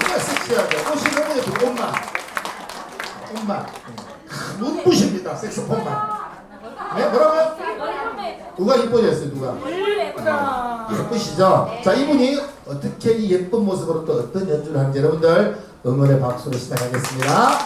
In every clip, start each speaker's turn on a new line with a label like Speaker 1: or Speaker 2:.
Speaker 1: 정말 섹시하죠. 옷이 너무 예쁘고 옷만. 옷만. 눈부십니다. 색소폰만. 네, 뭐라고요? 누가 이뻐졌어요, 누가? 예쁘시죠? 자, 이분이 어떻게 이 예쁜 모습으로 또 어떤 연주를 하는지 여러분들 응원의 박수로 시작하겠습니다.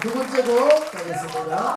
Speaker 1: 두 번째 곡 가겠습니다.